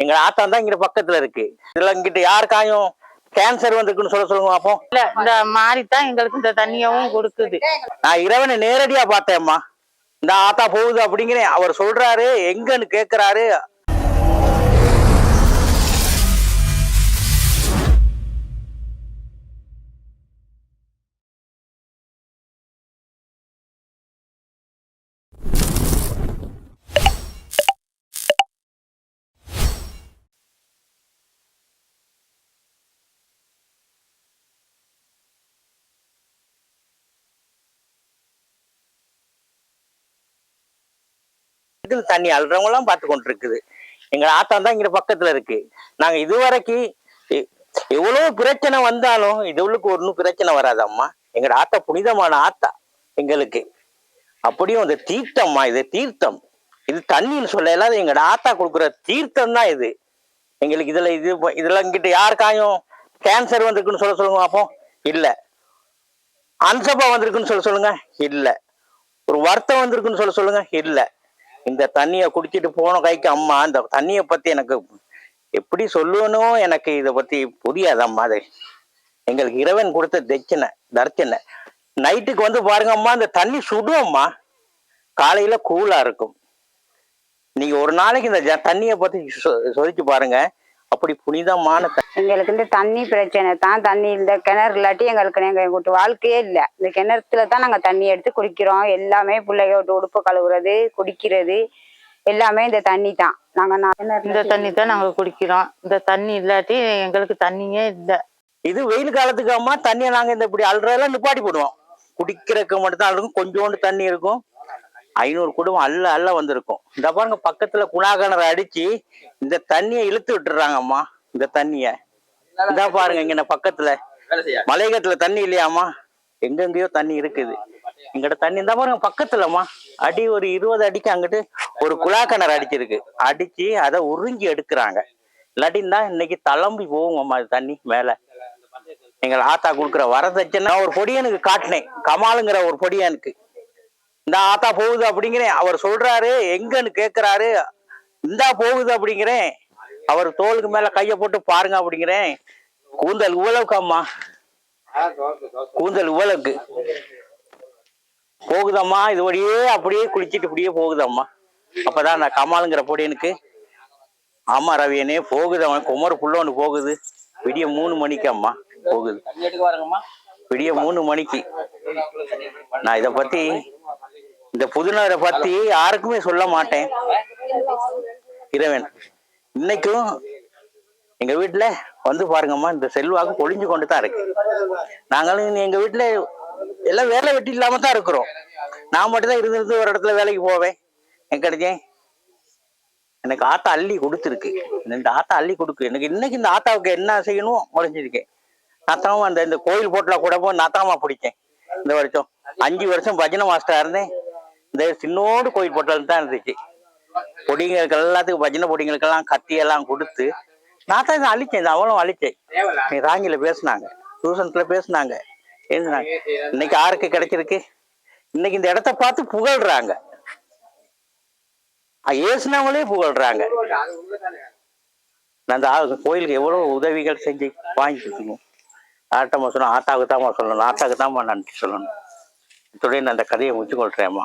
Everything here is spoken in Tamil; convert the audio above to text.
எங்க ஆத்தா தான் இங்க பக்கத்துல இருக்கு. இதுல இங்கிட்ட யாருக்காயும் கேன்சர் வந்திருக்குன்னு சொல்ல சொல்லுங்க அப்போ இல்ல இந்த மாதிரி தான் எங்களுக்கு இந்த தண்ணியவும் கொடுக்குது. நான் இறைவனை நேரடியா பார்த்தேம்மா. இந்த ஆத்தா போகுது அப்படிங்கிறேன். அவர் சொல்றாரு எங்கன்னு கேக்குறாரு. இதுல தண்ணி அல்றவங்க எல்லாம் பார்த்து கொண்டு இருக்குது எங்க ஆத்தா தான் இங்க பக்கத்துல இருக்கு. நாங்க இதுவரைக்கும் எவ்வளவு பிரச்சனை வந்தாலும் இதுவளுக்கு ஒன்றும் பிரச்சனை வராதம்மா. எங்க ஆத்தா புனிதமான ஆத்தா எங்களுக்கு. அப்படியும் அந்த தீர்த்தம்மா இது தீர்த்தம். இது தண்ணின்னு சொல்ல இல்லாத எங்க ஆத்தா கொடுக்குற தீர்த்தம் தான் இது. எங்களுக்கு இதுல இது இதுல இங்கிட்ட யாருக்காயும் கேன்சர் வந்திருக்குன்னு சொல்ல சொல்லுங்க அப்போ இல்ல. அன்சபா வந்திருக்குன்னு சொல்ல சொல்லுங்க. இல்ல. ஒரு வருத்தம் வந்திருக்குன்னு சொல்ல சொல்லுங்க. இல்லை. இந்த தண்ணியை குடிச்சிட்டு போன கைக்கு அம்மா இந்த தண்ணியை பத்தி எனக்கு எப்படி சொல்லணும் எனக்கு இதை பத்தி புரியாது அம்மா அது எங்களுக்கு இறைவன் கொடுத்த தட்சணை தர்ச்சனை நைட்டுக்கு வந்து பாருங்க அம்மா இந்த தண்ணி சுடும் அம்மா காலையில கூலா இருக்கும். நீங்க ஒரு நாளைக்கு இந்த ஜ- தண்ணியை பத்தி சொ- சொதிச்சு பாருங்க. அப்படி புனிதமான எங்களுக்கு இந்த தண்ணி பிரச்சனை தான். தண்ணி இந்த கிணறு இல்லாட்டி எங்களுக்கு எங்க எங்களுக்கு வாழ்க்கையே இல்லை. இந்த கிணத்துல தான் நாங்கள் தண்ணி எடுத்து குடிக்கிறோம். எல்லாமே பிள்ளைங்க விட்டு உடுப்பு கழுவுறது குடிக்கிறது எல்லாமே இந்த தண்ணி தான். நாங்கள் இந்த தண்ணி தான் நாங்க குடிக்கிறோம். இந்த தண்ணி இல்லாட்டி எங்களுக்கு தண்ணியே இல்ல. இது வெயில் காலத்துக்கு அம்மா தண்ணியை நாங்க இந்த இப்படி அல்றதெல்லாம் நிப்பாட்டி போடுவோம். குடிக்கிறதுக்கு மட்டும் தான் இருக்கும் கொஞ்சோண்டு தண்ணி இருக்கும். ஐநூறு குடும்பம் அல்ல அல்ல வந்திருக்கும். இந்த பாருங்க பக்கத்துல குணாகணரை அடிச்சு இந்த தண்ணியை இழுத்து விட்டுறாங்க அம்மா இந்த தண்ணிய. இந்த பாருங்க இங்க பக்கத்துல. மலையகத்துல தண்ணி இல்லையாம்மா? எங்கெங்கயோ தண்ணி இருக்குது. எங்கிட்ட தண்ணி இந்த பாருங்க பக்கத்துலம்மா. அடி ஒரு இருபது அடிக்கு அங்கிட்டு ஒரு குழாக்கிணறு அடிச்சிருக்கு. அடிச்சு அதை உறிஞ்சி எடுக்கிறாங்க. இல்லாட்டின்னா இன்னைக்கு தளம்பி போகுங்கம்மா அது தண்ணி மேல. எங்கள் ஆத்தா கொடுக்குற வரதட்சணை ஒரு பொடியனுக்கு காட்டினேன். கமாலுங்கிற ஒரு பொடியனுக்கு. இந்த ஆத்தா போகுது அப்படிங்கிறேன். அவர் சொல்றாரு எங்கன்னு கேக்குறாரு. இந்தா போகுது அப்படிங்கிறேன். அவர் தோலுக்கு மேல கைய போட்டு பாருங்க அப்படிங்கிறேன். கூந்தல் இவ்வளவுக்கு அம்மா. கூந்தல் இவ்வளவுக்கு போகுதம்மா. இது வழியே அப்படியே குளிச்சிட்டு இப்படியே போகுதம்மா. அப்பதான் அந்த கமாலுங்கிற பொடியனுக்கு ஆமா ரவியனே போகுது அவன். குமர் புள்ள ஒன்று போகுது. விடிய மூணு மணிக்கு அம்மா போகுது. விடிய மூணு மணிக்கு. நான் இத பத்தி இந்த புதுநரை பத்தி யாருக்குமே சொல்ல மாட்டேன். இறைவன். இன்னைக்கும் எங்க வீட்டுல வந்து பாருங்கம்மா இந்த செல்வாக்கு பொழிஞ்சு கொண்டு தான் இருக்கு. நாங்களும் எங்க வீட்டுல எல்லாம் வேலை வெட்டி இல்லாம தான் இருக்கிறோம். நான் மட்டும் தான் இருந்து இருந்து ஒரு இடத்துல வேலைக்கு போவேன். எங்க கிடைச்சேன் எனக்கு ஆத்தா அள்ளி கொடுத்துருக்கு. இந்த ஆத்தா அள்ளி கொடுக்கு. எனக்கு இன்னைக்கு இந்த ஆத்தாவுக்கு என்ன செய்யணும் முடிஞ்சிருக்கேன் நாத்தாவும் அந்த இந்த கோயில் போட்டில் கூட போய் நாத்தாமா பிடிச்சேன். இந்த வருஷம் அஞ்சு வருஷம் பஜனை மாஸ்டரா இருந்தேன். இந்த சின்னோடு கோயில் போட்டல் தான் இருந்துச்சு. பொடிங்களுக்கு எல்லாத்துக்கும் பஜனை பொடிங்களுக்கெல்லாம் கத்தி எல்லாம் கொடுத்து நான் தான் இதை அழிச்சேன் இந்த அவளும் அழிச்சேன். நீ ராங்கில பேசுனாங்க டியூஷன்ல பேசுனாங்க எழுதுனாங்க. இன்னைக்கு யாருக்கு கிடைச்சிருக்கு? இன்னைக்கு இந்த இடத்த பார்த்து புகழ்றாங்க. அஹ் ஏசுனவங்களே புகழ்றாங்க. நான் அந்த கோயிலுக்கு எவ்வளவு உதவிகள் செஞ்சு வாங்கிட்டு ஆட்டமா சொல்லணும் ஆத்தாவுக்கு தான் சொல்லணும் ஆத்தாவுக்கு தான் நன்றி சொல்லணும். இத்துடன் நான் அந்த கதையை முடிச்சு கொள்றேம்மா